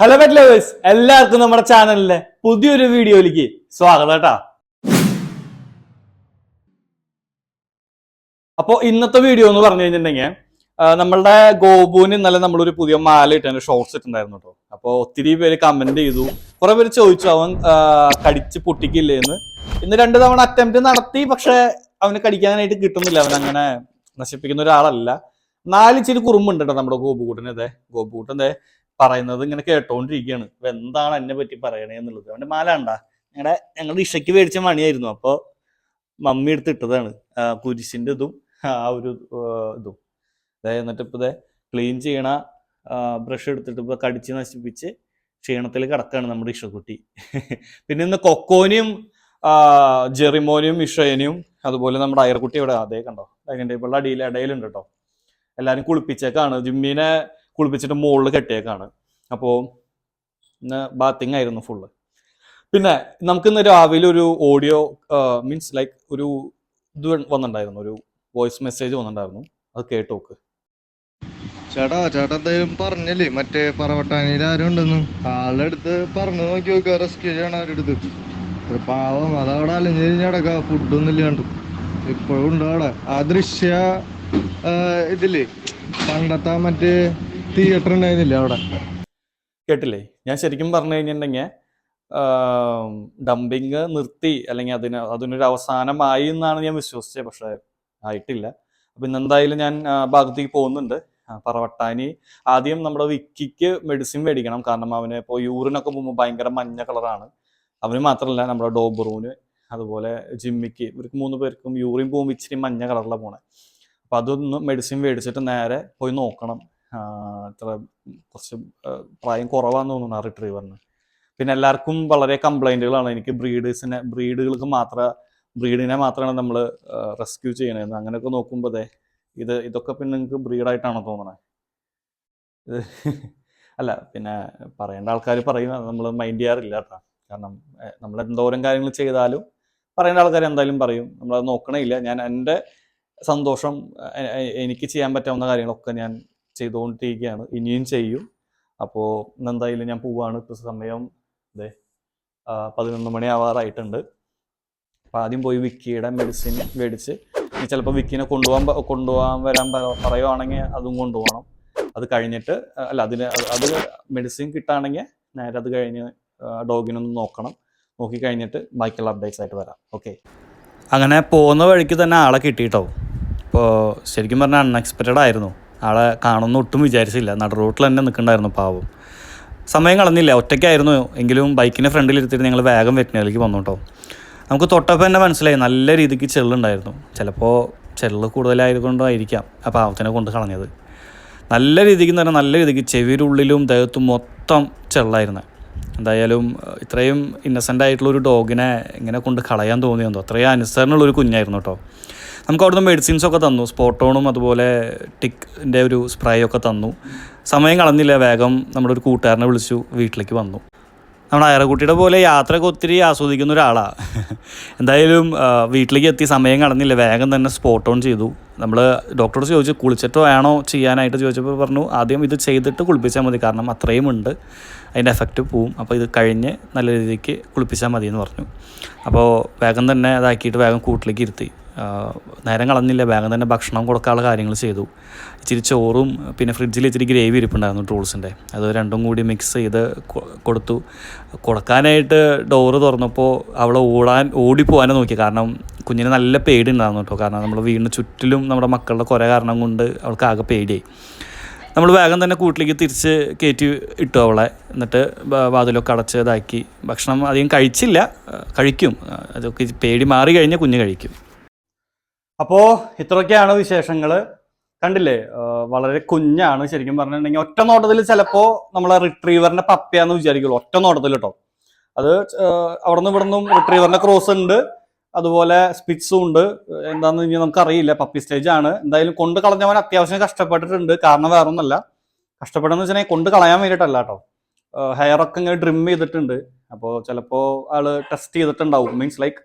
Hello pet lovers എല്ലാവർക്കും നമ്മുടെ ചാനലിലെ പുതിയൊരു വീഡിയോയിലേക്ക് സ്വാഗതം കേട്ടാ. അപ്പോൾ ഇന്നത്തെ വീഡിയോ എന്ന് പറഞ്ഞു കഴിഞ്ഞിട്ടുണ്ടെങ്കിൽ നമ്മളുടെ ഗോപുവിന് ഇന്നലെ നമ്മളൊരു പുതിയ മാല ഇട്ടതിന് ഷോർട്സ് ഇട്ടുണ്ടായിരുന്നു കേട്ടോ. അപ്പോൾ ഒത്തിരി പേര് കമന്റ് ചെയ്തു. കുറെ പേര് ചോദിച്ചു അവൻ കടിച്ച് പൊട്ടിക്കില്ലേ എന്ന്? ഇന്ന് രണ്ട് തവണ അറ്റംപ്റ്റ് നടത്തി പക്ഷെ അവന് കടിക്കാനായിട്ട് കിട്ടുന്നില്ല. അവൻ അങ്ങനെ നശിപ്പിക്കുന്ന ഒരാളല്ല. നാലിച്ചിരി കുറുമ്പുണ്ട് കേട്ടോ നമ്മുടെ ഗോപുകൂട്ടന്. അതെ ഗോപുകൂട്ടൻ അതെ. പറയുന്നത് ഇങ്ങനെ കേട്ടോണ്ടിരിക്കുകയാണ് അപ്പൊ എന്താണ് എന്നെ പറ്റി പറയണേ എന്നുള്ളത്. അവന്റെ മാല ഉണ്ടാ ഞങ്ങളുടെ ഞങ്ങളുടെ ഇഷയ്ക്ക് മേടിച്ച മണിയായിരുന്നു. അപ്പൊ മമ്മി എടുത്തിട്ടതാണ്. കുരിശിന്റെ ഇതും ആ ഒരു ഇതും. അതായത് എന്നിട്ട് ഇപ്പൊ ക്ലീൻ ചെയ്യണ ബ്രഷ് എടുത്തിട്ട് ഇപ്പൊ കടിച്ച് നശിപ്പിച്ച് ക്ഷീണത്തിൽ കിടക്കാണ് നമ്മുടെ ഇഷക്കുട്ടി. പിന്നെ ഇന്ന് കൊക്കോനെയും ജെറിമോനിയും ഇഷയനെയും അതുപോലെ നമ്മുടെ അയർക്കുട്ടി ഇവിടെ അതേ കണ്ടോ? ഡൈനിങ് ടേബിളിൽ അടിയിൽ ഇടയിലുണ്ട് കേട്ടോ. എല്ലാരും കുളിപ്പിച്ചേക്കാണ്. ജിമ്മിനെ കുളിപ്പിച്ചിട്ട് മുകളിൽ കെട്ടിയേക്കാണ്. അപ്പോൾ ഇന്ന് ബാത്തിങ് ആയിരുന്നു ഫുള്ള് പിന്നെ നമുക്ക് ഇന്ന് രാവിലെ ഒരു ഓഡിയോ മീൻസ് ലൈക്ക് ഒരു ഇത് വന്നിട്ടുണ്ടായിരുന്നു. ഒരു വോയിസ് മെസ്സേജ് വന്നിട്ടുണ്ടായിരുന്നു. അത് കേട്ട് നോക്ക്. ചേട്ടാ ചേട്ടാ എന്തായാലും പറഞ്ഞില്ലേ? മറ്റേ പറവട്ടാനിയിൽ ആരും ഉണ്ടെന്ന് അടുത്ത് പറഞ്ഞു നോക്കി നോക്കുക റെസ്ക്യൂ ചെയ്യണം അവരുടെ അടുത്ത് ഒരു പാവം. അതവിടെ അലഞ്ഞു കഴിഞ്ഞടക്ക ഫുഡൊന്നും ഇല്ലാണ്ട്. ഇപ്പോഴും ഉണ്ട് അവിടെ. ആ ദൃശ്യ ഇതില്ലേ പണ്ടത്തെ മറ്റേ തിയേറ്റർ ഉണ്ടായിരുന്നില്ലേ അവിടെ. കേട്ടില്ലേ? ഞാൻ ശരിക്കും പറഞ്ഞു കഴിഞ്ഞിട്ടുണ്ടെങ്കിൽ ഡംപിങ് നിർത്തി അല്ലെങ്കിൽ അതിന് അതിനൊരു അവസാനമായി എന്നാണ് ഞാൻ വിശ്വസിച്ചത് പക്ഷേ ആയിട്ടില്ല. അപ്പൊ ഇന്ന് എന്തായാലും ഞാൻ ഭാഗത്തേക്ക് പോകുന്നുണ്ട്. പറവട്ടാനി. ആദ്യം നമ്മുടെ വിക്കിക്ക് മെഡിസിൻ മേടിക്കണം. കാരണം അവന് ഇപ്പോൾ യൂറിനൊക്കെ പോകുമ്പോൾ ഭയങ്കര മഞ്ഞ കളറാണ് അവന് മാത്രമല്ല നമ്മുടെ ഡോബറൂന് അതുപോലെ ജിമ്മിക്ക്. ഇവർക്ക് മൂന്ന് പേർക്കും യൂറിൻ പോകുമ്പോൾ ഇച്ചിരി മഞ്ഞ കളറിലാണ് പോണേ. അപ്പൊ അതൊന്ന് മെഡിസിൻ മേടിച്ചിട്ട് നേരെ പോയി നോക്കണം. ആ, ഇത്ര കുറച്ച് പ്രായം കുറവാന്ന് തോന്നുന്നു ആ റിട്രീവറിന് പിന്നെ എല്ലാവർക്കും വളരെ കംപ്ലൈന്റുകളാണ് എനിക്ക് ബ്രീഡേഴ്സിനെ ബ്രീഡുകൾക്ക് മാത്രം ബ്രീഡിനെ മാത്രമാണ് നമ്മൾ റെസ്ക്യൂ ചെയ്യണത് അങ്ങനെയൊക്കെ നോക്കുമ്പോൾ ഇത് ഇതൊക്കെ പിന്നെ നിങ്ങൾക്ക് ബ്രീഡായിട്ടാണോ തോന്നണേ? ഇത് അല്ല പിന്നെ പറയേണ്ട ആൾക്കാർ പറയും നമ്മൾ മൈൻഡ് ചെയ്യാറില്ല കേട്ടോ. കാരണം നമ്മൾ എന്തോരം കാര്യങ്ങൾ ചെയ്താലും പറയേണ്ട ആൾക്കാർ എന്തായാലും പറയും. നമ്മളത് നോക്കണേ ഇല്ല. ഞാൻ എന്റെ സന്തോഷം എനിക്ക് ചെയ്യാൻ പറ്റാവുന്ന കാര്യങ്ങളൊക്കെ ഞാൻ ചെയ്തുകൊണ്ടിരിക്കുകയാണ്. ഇനിയും ചെയ്യും. അപ്പോൾ എന്തായാലും ഞാൻ പോവാണ്. ഇപ്പോൾ സമയം ആ, പതിനൊന്ന് മണി ആവാറായിട്ടുണ്ട് അപ്പം ആദ്യം പോയി വിക്കിയുടെ മെഡിസിൻ മേടിച്ച് ഇനി ചിലപ്പോൾ വിക്കിനെ കൊണ്ടുപോകാൻ കൊണ്ടുപോകാൻ വരാൻ പറയുവാണെങ്കിൽ അതും കൊണ്ടുപോകണം. അത് കഴിഞ്ഞിട്ട് അല്ല അതിന് അത് അത് മെഡിസിൻ കിട്ടുകയാണെങ്കിൽ നേരെ അത് കഴിഞ്ഞ് ഡോഗിനൊന്ന് നോക്കണം. നോക്കി കഴിഞ്ഞിട്ട് ബാക്കിയുള്ള അപ്ഡേറ്റ്സ് ആയിട്ട് വരാം. ഓക്കെ അങ്ങനെ പോകുന്ന വഴിക്ക് തന്നെ ആളെ കിട്ടിയിട്ടോ ഇപ്പോൾ ശരിക്കും പറഞ്ഞാൽ അൺഎക്സ്പെക്റ്റഡ് ആയിരുന്നു. ആളെ കാണുമെന്ന് ഒട്ടും വിചാരിച്ചില്ല. നട റോട്ടിൽ തന്നെ നിൽക്കണ്ടായിരുന്നു പാവം. സമയം കളഞ്ഞില്ല. ഒറ്റയ്ക്കായിരുന്നു. എങ്കിലും ബൈക്കിന്റെ ഫ്രണ്ടിൽ ഇരുത്തിയിട്ട് ഞങ്ങൾ വേഗം വെറ്റിനറിലേക്ക് വന്നു കേട്ടോ. നമുക്ക് തൊട്ടപ്പം തന്നെ മനസ്സിലായി. നല്ല രീതിക്ക് ചെള്ളുണ്ടായിരുന്നു ചിലപ്പോൾ ചെള്ള് കൂടുതലായതുകൊണ്ടായിരിക്കാം ആ പാവത്തിനെ കൊണ്ട് കളഞ്ഞത്. നല്ല രീതിക്ക് തന്നെ നല്ല രീതിക്ക് ചെവിരുള്ളിലും ദേഹത്തും മൊത്തം ചെള്ളായിരുന്നു. എന്തായാലും ഇത്രയും ഇന്നസെന്റ് ആയിട്ടുള്ള ഒരു ഡോഗിനെ ഇങ്ങനെ കൊണ്ട് കളയാൻ തോന്നിയെന്നോ അത്രയും അനുസരണമുള്ള ഒരു കുഞ്ഞായിരുന്നു കേട്ടോ. നമുക്ക് അവിടുന്ന് മെഡിസിൻസൊക്കെ തന്നു. സ്പോട്ടോണും അതുപോലെ ടിക്കിന്റെ ഒരു സ്പ്രേ ഒക്കെ തന്നു. സമയം കളഞ്ഞില്ല. വേഗം നമ്മുടെ ഒരു കൂട്ടുകാരനെ വിളിച്ചു. വീട്ടിലേക്ക് വന്നു. നമ്മൾ അയറക്കുട്ടിയുടെ പോലെ യാത്രയൊക്കെ ഒത്തിരി ആസ്വദിക്കുന്ന ഒരാളാണ് എന്തായാലും വീട്ടിലേക്ക് എത്തി സമയം കളഞ്ഞില്ല. വേഗം തന്നെ സ്പോട്ട് ഓൺ ചെയ്തു നമ്മൾ ഡോക്ടറോട് ചോദിച്ചു കുളിച്ചിട്ട് വേണോ ചെയ്യാനായിട്ട്? ചോദിച്ചപ്പോൾ പറഞ്ഞു ആദ്യം ഇത് ചെയ്തിട്ട് കുളിപ്പിച്ചാൽ മതി. കാരണം അത്രയും ഉണ്ട്. അതിന്റെ എഫക്റ്റ് പോവും. അപ്പോൾ ഇത് കഴിഞ്ഞ് നല്ല രീതിക്ക് കുളിപ്പിച്ചാൽ മതി എന്ന് പറഞ്ഞു. അപ്പോൾ വേഗം തന്നെ അതാക്കിയിട്ട് വേഗം കൂട്ടിലേക്ക് ഇരുത്തി. നേരം കളഞ്ഞില്ല. വേഗം തന്നെ ഭക്ഷണം കൊടുക്കാനുള്ള കാര്യങ്ങൾ ചെയ്തു. ഇച്ചിരി ചോറും പിന്നെ ഫ്രിഡ്ജിൽ ഇച്ചിരി ഗ്രേവി ഇരിപ്പുണ്ടായിരുന്നു ടൂൾസിന്റെ. അത് രണ്ടും കൂടി മിക്സ് ചെയ്ത് കൊടുത്തു. കൊടുക്കാനായിട്ട് ഡോറ് തുറന്നപ്പോൾ അവൾ ഓടാൻ ഓടിപ്പോകാനേ നോക്കി കാരണം കുഞ്ഞിന് നല്ല പേടി ഉണ്ടായിരുന്നു കേട്ടോ. കാരണം നമ്മൾ വീടിന് ചുറ്റിലും നമ്മുടെ മക്കളുടെ കുറേ കാരണം കൊണ്ട് അവൾക്ക് ആകെ പേടിയായി. നമ്മൾ വേഗം തന്നെ കൂട്ടിലേക്ക് തിരിച്ച് കയറ്റി ഇട്ടു അവളെ. എന്നിട്ട് വാതിലൊക്കെ അടച്ച് ഇതാക്കി. ഭക്ഷണം അധികം കഴിച്ചില്ല. കഴിക്കും. അതൊക്കെ പേടി മാറി കഴിഞ്ഞാൽ കുഞ്ഞ് കഴിക്കും. അപ്പോൾ ഇത്രയൊക്കെയാണ് വിശേഷങ്ങൾ കണ്ടില്ലേ വളരെ കുഞ്ഞാണ് ശരിക്കും പറഞ്ഞിട്ടുണ്ടെങ്കിൽ ഒറ്റ നോട്ടത്തിൽ ചിലപ്പോൾ നമ്മളെ റിട്രീവറിന്റെ പപ്പയാന്ന് വിചാരിക്കുള്ളൂ. ഒറ്റ നോട്ടത്തിൽ കേട്ടോ അത് അവിടെ നിന്ന് ഇവിടെ നിന്നും റിട്രീവറിന്റെ ക്രോസ് ഉണ്ട്. അതുപോലെ സ്പിറ്റ്സും ഉണ്ട്. എന്താണെന്ന് ഇനി നമുക്കറിയില്ല. പപ്പി സ്റ്റേജ് ആണ്. എന്തായാലും കൊണ്ട് കളഞ്ഞവൻ അത്യാവശ്യം കഷ്ടപ്പെട്ടിട്ടുണ്ട്. കാരണം വേറെ ഒന്നല്ല കഷ്ടപ്പെടുന്ന വെച്ചാൽ കൊണ്ട് കളയാൻ വേണ്ടിയിട്ടല്ല കേട്ടോ ഹെയർ ഒക്കെ ഇങ്ങനെ ഡ്രിം ചെയ്തിട്ടുണ്ട്. അപ്പോൾ ചിലപ്പോൾ ആൾ ടെസ്റ്റ് ചെയ്തിട്ടുണ്ടാവും. മീൻസ് ലൈക്ക്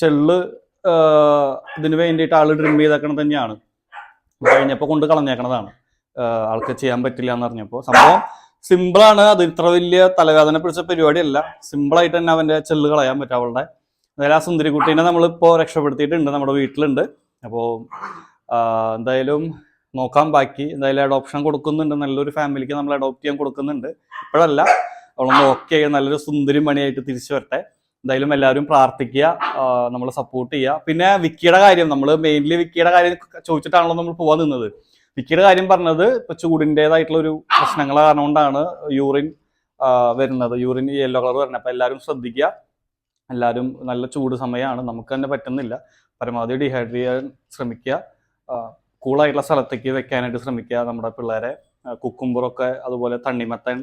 ചെള്ള് ഇതിന് വേണ്ടിയിട്ട് ആൾ ഡ്രിം ചെയ്തേക്കണത് തന്നെയാണ്. കഴിഞ്ഞപ്പോൾ കൊണ്ട് കളഞ്ഞേക്കണതാണ്. ആൾക്ക് ചെയ്യാൻ പറ്റില്ല എന്ന് പറഞ്ഞപ്പോൾ സംഭവം സിമ്പിളാണ് അത് ഇത്ര വലിയ തലവേദന പിടിച്ച പരിപാടിയല്ല. സിമ്പിളായിട്ട് തന്നെ അവന്റെ ചെല്ല് കളയാൻ പറ്റും അവളുടെ. എന്തായാലും ആ സുന്ദരിക്കുട്ടീനെ നമ്മളിപ്പോൾ രക്ഷപ്പെടുത്തിയിട്ടുണ്ട്. നമ്മുടെ വീട്ടിലുണ്ട്. അപ്പോൾ എന്തായാലും നോക്കാൻ ബാക്കി എന്തായാലും അഡോപ്ഷൻ കൊടുക്കുന്നുണ്ട്. നല്ലൊരു ഫാമിലിക്ക് നമ്മൾ അഡോപ്റ്റ് ചെയ്യാൻ കൊടുക്കുന്നുണ്ട്. ഇപ്പോഴല്ല. അവളൊന്ന് ഓക്കെ നല്ലൊരു സുന്ദരി മണിയായിട്ട് തിരിച്ചു വരട്ടെ. എന്തായാലും എല്ലാവരും പ്രാർത്ഥിക്കുക നമ്മൾ സപ്പോർട്ട് ചെയ്യുക. പിന്നെ വിക്കിയുടെ കാര്യം നമ്മൾ മെയിൻലി വിക്കിയുടെ കാര്യം ചോദിച്ചിട്ടാണല്ലോ നമ്മൾ പോവാൻ നിന്നത്. വിക്കിയുടെ കാര്യം പറഞ്ഞത് ഇപ്പൊ ചൂടിന്റെതായിട്ടുള്ള ഒരു പ്രശ്നങ്ങൾ കാരണം കൊണ്ടാണ് യൂറിൻ വരുന്നത്. യൂറിൻ യെല്ലോ കളർ വരുന്നത്. അപ്പൊ എല്ലാവരും ശ്രദ്ധിക്കുക. എല്ലാവരും നല്ല ചൂട് സമയമാണ് നമുക്ക് തന്നെ പറ്റുന്നില്ല. പരമാവധി ഡീഹൈഡ്രേറ്റ് ചെയ്യാൻ ശ്രമിക്കുക. കൂളായിട്ടുള്ള സ്ഥലത്തേക്ക് വെക്കാനായിട്ട് ശ്രമിക്കുക നമ്മുടെ പിള്ളേരെ. കുക്കുംബറൊക്കെ അതുപോലെ തണ്ണിമത്തൻ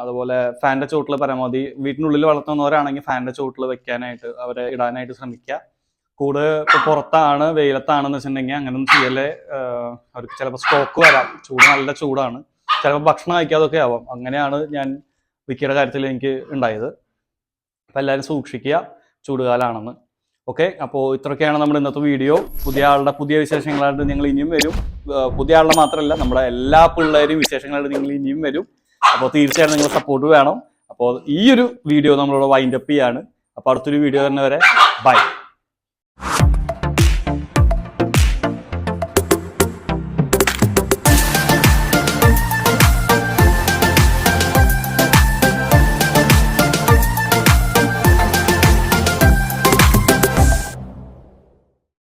അതുപോലെ ഫാന്റെ ചോട്ടിൽ പരമാവധി വീട്ടിനുള്ളിൽ വളർത്തുന്നവരാണെങ്കിൽ ഫാന്റെ ചോട്ടിൽ വെക്കാനായിട്ട് അവരെ ഇടാനായിട്ട് ശ്രമിക്കുക. കൂട് ഇപ്പൊ പുറത്താണ് വെയിലത്താണെന്ന് വെച്ചിട്ടുണ്ടെങ്കിൽ അങ്ങനെയൊന്നും ചെയ്യല്ലേ. ആ, അവർക്ക് ചിലപ്പോൾ സ്ട്രോക്ക് വരാം. ചൂട് നല്ല ചൂടാണ്. ചിലപ്പോൾ ഭക്ഷണം കഴിക്കാതൊക്കെ ആവാം. അങ്ങനെയാണ് ഞാൻ വിക്കിയുടെ കാര്യത്തിൽ എനിക്ക് ഉണ്ടായത്. അപ്പം എല്ലാവരും സൂക്ഷിക്കുക. ചൂടുകാലാണെന്ന്. ഓക്കെ അപ്പോൾ ഇത്രയൊക്കെയാണ് നമ്മുടെ ഇന്നത്തെ വീഡിയോ. പുതിയ ആളുടെ പുതിയ വിശേഷങ്ങളായിട്ട് നിങ്ങൾ ഇനിയും വരും. പുതിയ ആളുടെ മാത്രമല്ല നമ്മുടെ എല്ലാ പിള്ളേരും വിശേഷങ്ങളായിട്ട് നിങ്ങൾ ഇനിയും വരും. അപ്പോൾ തീർച്ചയായും നിങ്ങൾ സപ്പോർട്ട് വേണം. അപ്പോൾ ഈ ഒരു വീഡിയോ നമ്മളിവിടെ വൈൻഡപ്പ് ചെയ്യാണ്. അപ്പോൾ അടുത്തൊരു വീഡിയോ തന്നെ വരെ ബൈ